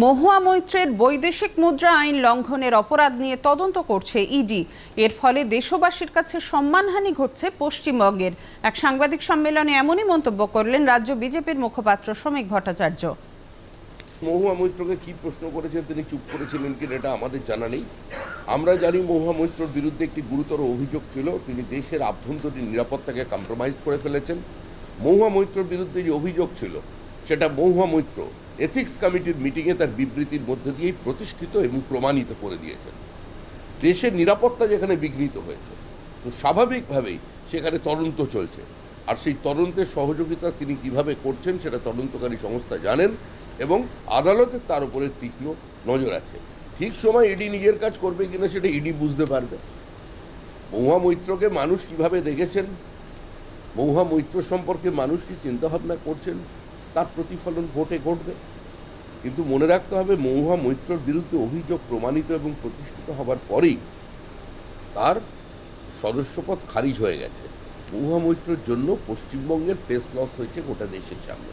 মহুয়া মৈত্রের বৈদেশিক মুদ্রা আইন লঙ্ঘনের অপরাধ নিয়ে তদন্ত করছে ইডি। এর ফলে দেশবাসীর কাছে সম্মানহানি ঘটছে পশ্চিমবঙ্গের। এক সাংবাদিক সম্মেলনে এমনই মন্তব্য করলেন রাজ্য বিজেপির মুখপাত্র শ্রমিক ভট্টাচার্য। মহুয়া মৈত্রকে কি প্রশ্ন করেছেন তিনি চুপ করেছিলেন কিনা এটা আমাদের জানা নেই। আমরা জানি মহুয়া মৈত্রর বিরুদ্ধে একটি গুরুতর অভিযোগ ছিল, তিনি দেশের আভ্যন্তরীণ নিরাপত্তাকে কম্প্রোমাইজ করে ফেলেছেন। মহুয়া মৈত্রর বিরুদ্ধে যে অভিযোগ ছিল, সেটা মহুয়া মৈত্র এথিক্স কমিটির মিটিংয়ে তার বিবৃতির মধ্যে দিয়েই প্রতিষ্ঠিত এবং প্রমাণিত করে দিয়েছেন। দেশের নিরাপত্তা যেখানে বিঘ্নিত হয়েছে, তো স্বাভাবিকভাবেই সেখানে তদন্ত চলছে। আর সেই তদন্তের সহযোগিতা তিনি কীভাবে করছেন সেটা তদন্তকারী সংস্থা জানেন এবং আদালতের তার উপরে তীক্ষ্ণ নজর আছে। ঠিক সময় ইডি নিজের কাজ করবে কিনা সেটা ইডি বুঝতে পারবে। মহুয়া মৈত্রকে মানুষ কীভাবে দেখেছেন? মহুয়া মৈত্র সম্পর্কে মানুষ কি চিন্তাভাবনা করছেন? তার প্রতিফলন ভোটে ঘটবে। কিন্তু মনে রাখতে হবে, মহুয়া মৈত্রর বিরুদ্ধে অভিযোগ প্রমাণিত এবং প্রতিষ্ঠিত হবার পরেই তার সদস্যপদ খারিজ হয়ে গেছে। মহুয়া মৈত্রর জন্য পশ্চিমবঙ্গের ফেস লস হয়েছে গোটা দেশের সামনে।